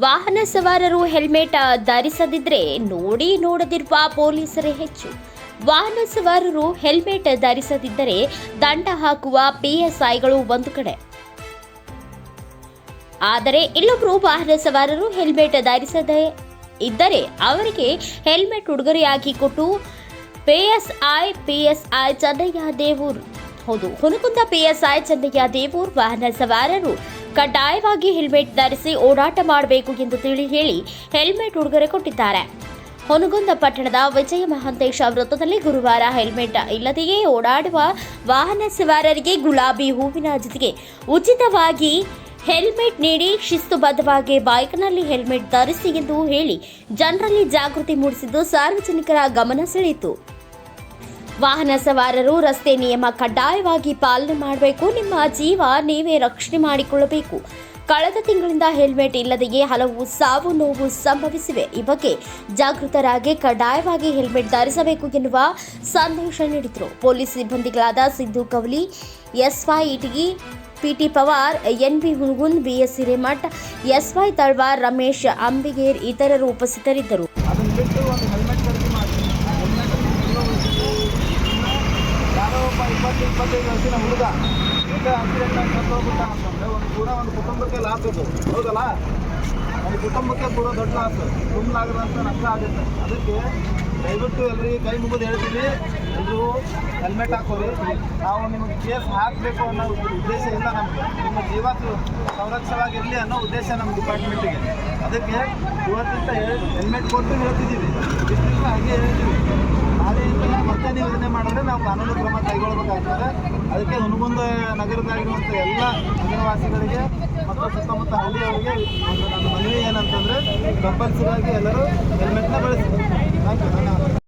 ವಾಹನ ಸವಾರರು ಹೆಲ್ಮೆಟ್ ಧರಿಸದಿದ್ರೆ ನೋಡಿ ನೋಡದಿರುವ ಪೊಲೀಸರೇ ಹೆಚ್ಚು. ವಾಹನ ಸವಾರರು ಹೆಲ್ಮೆಟ್ ಧರಿಸದಿದ್ದರೆ ದಂಡ ಹಾಕುವ ಪಿಎಸ್ಐಗಳು ಒಂದು ಕಡೆ. ಆದರೆ ಇಲ್ಲೊಬ್ಬರು ವಾಹನ ಸವಾರರು ಹೆಲ್ಮೆಟ್ ಧರಿಸದೇ ಇದ್ದರೆ ಅವರಿಗೆ ಹೆಲ್ಮೆಟ್ ಉಡುಗೊರೆಯಾಗಿ ಕೊಟ್ಟು ಪಿಎಸ್ಐ ಪಿಎಸ್ಐ ಚೆನ್ನಯ್ಯ ದೇವೂರ್. ಹೌದು ಹುನಗುಂದ ಪಿಎಸ್ಐ ಚೆನ್ನಯ್ಯ ದೇವೂರ್ ವಾಹನ ಸವಾರರು ಕಡ್ಡಾಯವಾಗಿ ಹೆಲ್ಮೆಟ್ ಧರಿಸಿ ಓಡಾಟ ಮಾಡಬೇಕು ಎಂದು ತಿಳಿ ಹೇಳಿ ಹೆಲ್ಮೆಟ್ ಉಡುಗೊರೆ ಕೊಟ್ಟಿದ್ದಾರೆ. ಹೊನಗುಂದ ಪಟ್ಟಣದ ವಿಜಯ ಮಹಾಂತೇಶ ವೃತ್ತದಲ್ಲಿ ಗುರುವಾರ ಹೆಲ್ಮೆಟ್ ಇಲ್ಲದೆಯೇ ಓಡಾಡುವ ವಾಹನ ಸವಾರರಿಗೆ ಗುಲಾಬಿ ಹೂವಿನ ಜೊತೆಗೆ ಉಚಿತವಾಗಿ ಹೆಲ್ಮೆಟ್ ನೀಡಿ ಶಿಸ್ತುಬದ್ಧವಾಗಿ ಬೈಕ್ನಲ್ಲಿ ಹೆಲ್ಮೆಟ್ ಧರಿಸಿ ಎಂದು ಹೇಳಿ ಜನರಲ್ಲಿ ಜಾಗೃತಿ ಮೂಡಿಸಿದ್ದು ಸಾರ್ವಜನಿಕರ ಗಮನ ಸೆಳೆಯಿತು. ವಾಹನ ಸವಾರರು ರಸ್ತೆ ನಿಯಮ ಕಡ್ಡಾಯವಾಗಿ ಪಾಲನೆ ಮಾಡಬೇಕು. ನಿಮ್ಮ ಜೀವ ನೀವೇ ರಕ್ಷಣೆ ಮಾಡಿಕೊಳ್ಳಬೇಕು. ಕಳೆದ ತಿಂಗಳಿಂದ ಹೆಲ್ಮೆಟ್ ಇಲ್ಲದೆಯೇ ಹಲವು ಸಾವು ನೋವು ಸಂಭವಿಸಿವೆ. ಈ ಬಗ್ಗೆ ಜಾಗೃತರಾಗಿ ಕಡ್ಡಾಯವಾಗಿ ಹೆಲ್ಮೆಟ್ ಧರಿಸಬೇಕು ಎನ್ನುವ ಸಂದೇಶ ನೀಡಿದರು. Police ಸಿಬ್ಬಂದಿಗಳಾದ Siddu Kavali S Y Itagi, P T Pawar N B Hunagun B S Hiremath, S Y Talwar, Ramesh Ambiger ಇತರರು ಉಪಸ್ಥಿತರಿದ್ದರು. ಹುಡುಗ ಈಗ ಆಕ್ಸಿಡೆಂಟ್ ಆಗಿ ಸತ್ತೋಗ್ಬಿಟ್ಟ ಅಂತಂದ್ರೆ ಒಂದು ಕೂಡ ಒಂದು ಕುಟುಂಬಕ್ಕೆ ಲಾಸ್ ಇದು. ಹೌದಲ್ಲ? ಒಂದು ಕುಟುಂಬಕ್ಕೆ ಕೂಡ ದೊಡ್ಡ ಲಾಸ್ ತುಂಬಲಾಗದಂತ ನಷ್ಟ ಆಗುತ್ತೆ. ಅದಕ್ಕೆ ದಯವಿಟ್ಟು ಎಲ್ರಿಗೆ ಕೈ ಮುಗಿದು ಹೇಳ್ತೀವಿ ಎಲ್ಲರೂ ಹೆಲ್ಮೆಟ್ ಹಾಕೋರಿ. ನಾವು ನಿಮಗೆ ಕೇಸ್ ಹಾಕಬೇಕು ಅನ್ನೋ ಉದ್ದೇಶ ಇಲ್ಲ ನಮಗೆ. ನಿಮ್ಮ ಜೀವ ಸಂರಕ್ಷವಾಗಿರಲಿ ಅನ್ನೋ ಉದ್ದೇಶ ನಮ್ಮ ಡಿಪಾರ್ಟ್ಮೆಂಟಿಗೆ ಅದಕ್ಕೆ ಇವತ್ತಿಂದ ಹೆಲ್ಮೆಟ್ ಕೊಟ್ಟು ಹೇಳ್ತಿದ್ದೀವಿ. ಇಷ್ಟಿಲ್ಲ ಹಾಗೆ ಹೇಳ್ತೀವಿ. ನಾಳೆಯಿಂದ ಮತ್ತೆ ನೀವು ಇದನ್ನೇ ಮಾಡಿದ್ರೆ ನಾವು ಕಾನೂನು ಕ್ರಮ ಕೈಗೊಳ್ಳಬೇಕಾಗ್ತದೆ ಅದಕ್ಕೆ ಹುನಗುಂದ ನಗರದಾಗಿರುವಂಥ ಎಲ್ಲ ನಗರವಾಸಿಗಳಿಗೆ ಮತ್ತು ಸುತ್ತಮುತ್ತ ಹಳ್ಳಿಯವರಿಗೆ ನನ್ನ ಮನವಿ ಏನಂತಂದರೆ ಕಂಪಲ್ಸರಿಯಾಗಿ ಎಲ್ಲರೂ ಹೆಲ್ಮೆಟ್ನ ಬಳಸಿ. ಥ್ಯಾಂಕ್ ಯು ಧನ್ಯವಾದ